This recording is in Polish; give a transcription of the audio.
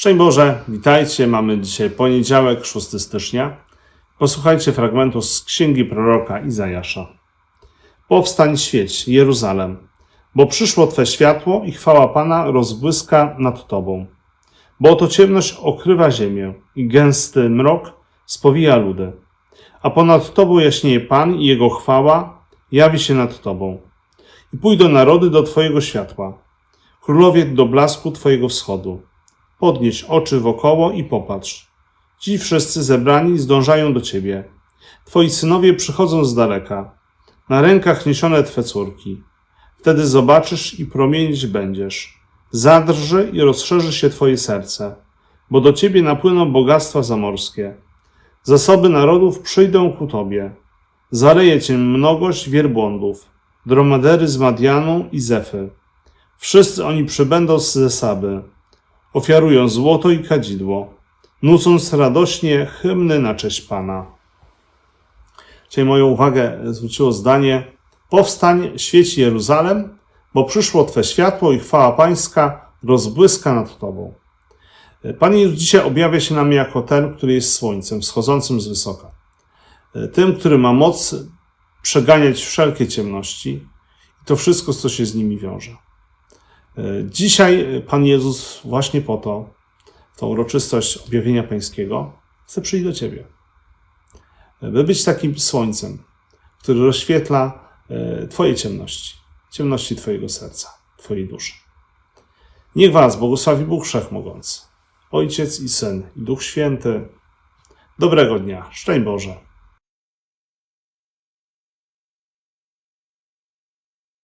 Szczęść Boże, witajcie. Mamy dzisiaj poniedziałek, 6 stycznia. Posłuchajcie fragmentu z księgi proroka Izajasza. Powstań, świeć, Jeruzalem, bo przyszło Twe światło i chwała Pana rozbłyska nad Tobą. Bo oto ciemność okrywa ziemię i gęsty mrok spowija ludy. A ponad Tobą jaśnieje Pan i Jego chwała jawi się nad Tobą. I pójdą narody do Twojego światła, królowie do blasku Twojego wschodu. Podnieś oczy wokoło i popatrz. Ci wszyscy zebrani zdążają do ciebie. Twoi synowie przychodzą z daleka. Na rękach niesione twe córki. Wtedy zobaczysz i promienić będziesz. Zadrży i rozszerzy się twoje serce, bo do ciebie napłyną bogactwa zamorskie. Zasoby narodów przyjdą ku tobie. Zaleje cię mnogość wielbłądów, dromadery z Madianu i Zefy. Wszyscy oni przybędą z Zesaby ofiarują złoto i kadzidło, nucąc radośnie hymny na cześć Pana. Dzisiaj moją uwagę zwróciło zdanie Powstań, świeci Jeruzalem, bo przyszło Twe światło i chwała Pańska rozbłyska nad Tobą. Pan Jezus dzisiaj objawia się nam jako ten, który jest słońcem wschodzącym z wysoka. Tym, który ma moc przeganiać wszelkie ciemności i to wszystko, co się z nimi wiąże. Dzisiaj Pan Jezus właśnie po to, tą uroczystość objawienia Pańskiego, chce przyjść do Ciebie. By być takim słońcem, który rozświetla e, Twoje ciemności, ciemności Twojego serca, Twojej duszy. Niech Was błogosławi Bóg Wszechmogący, Ojciec i Syn i Duch Święty. Dobrego dnia. Szczęść Boże.